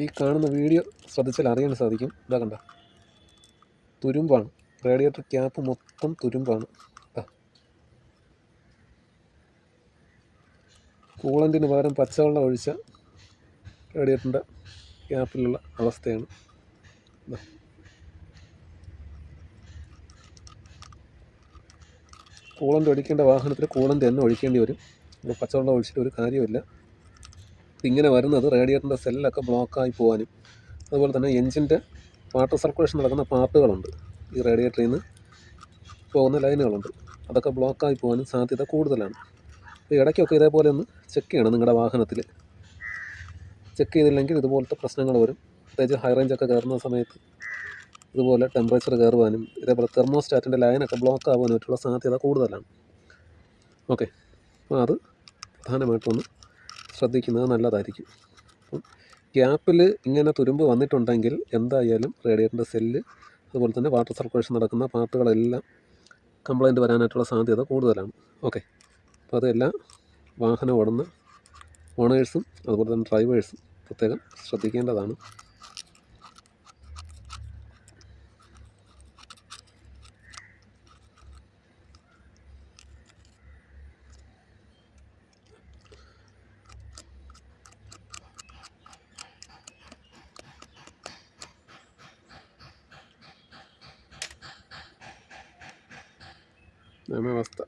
ഈ കാണുന്ന വീഡിയോ ശ്രദ്ധിച്ചാൽ അറിയാൻ സാധിക്കും. ഇതാ കണ്ട? തുരുമ്പാണ്. റേഡിയേറ്റർ ക്യാപ്പ് മൊത്തം തുരുമ്പാണ്. കൂളന്റിന് പകരം പച്ചവെള്ളം ഒഴിച്ച റേഡിയേറ്ററിന്റെ ക്യാപ്പിലുള്ള അവസ്ഥയാണ്. കൂളന്റ് ഒഴിക്കേണ്ട വാഹനത്തിൽ കൂളന്റ് തന്നെ ഒഴിക്കേണ്ടി വരും. പച്ചവെള്ളം ഒഴിച്ചിട്ട് ഒരു കാര്യമില്ല ഇങ്ങനെ വരുന്നത് റേഡിയേറ്ററിന്റെ സെല്ലൊക്കെ ബ്ലോക്കായി പോകാനും അതുപോലെ തന്നെ എൻജിന്റെ വാട്ടർ സർക്കുലേഷൻ നടക്കുന്ന പാർട്ടുകളുണ്ട്. ഈ റേഡിയേറ്ററിൽ നിന്ന് പോകുന്ന ലൈനുകളുണ്ട്. അതൊക്കെ ബ്ലോക്കായി പോകാനും സാധ്യത കൂടുതലാണ്. അപ്പോൾ ഇടയ്ക്കൊക്കെ ഇതേപോലെ ഒന്ന് ചെക്ക് ചെയ്യണം നിങ്ങളുടെ വാഹനത്തിൽ. ചെക്ക് ചെയ്തില്ലെങ്കിൽ ഇതുപോലത്തെ പ്രശ്നങ്ങൾ വരും. പ്രത്യേകിച്ച് ഹൈ റേഞ്ചൊക്കെ കയറുന്ന സമയത്ത് ഇതുപോലെ ടെമ്പറേച്ചർ കയറുവാനും ഇതേപോലെ തെർമോസ്റ്റാറ്റിന്റെ ലൈനൊക്കെ ബ്ലോക്ക് ആവാനും മറ്റുള്ള സാധ്യത കൂടുതലാണ്. ഓക്കെ അപ്പോൾ അത് പ്രധാനമായിട്ടും ഒന്ന് ശ്രദ്ധിക്കുന്നത് നല്ലതായിരിക്കും. അപ്പം ഗ്യാപ്പിൽ ഇങ്ങനെ തുരുമ്പ് വന്നിട്ടുണ്ടെങ്കിൽ എന്തായാലും റേഡിയേറ്ററിന്റെ സെല്ല് അതുപോലെ തന്നെ വാട്ടർ സർക്കുലേഷൻ നടക്കുന്ന പാർട്ടുകളെല്ലാം കംപ്ലൈന്റ് വരാനായിട്ടുള്ള സാധ്യത കൂടുതലാണ്. ഓക്കെ. അപ്പോൾ അതെല്ലാം വാഹനം ഓടുന്ന ഓണേഴ്സും അതുപോലെ തന്നെ ഡ്രൈവേഴ്സും പ്രത്യേകം ശ്രദ്ധിക്കേണ്ടതാണ്. やめました。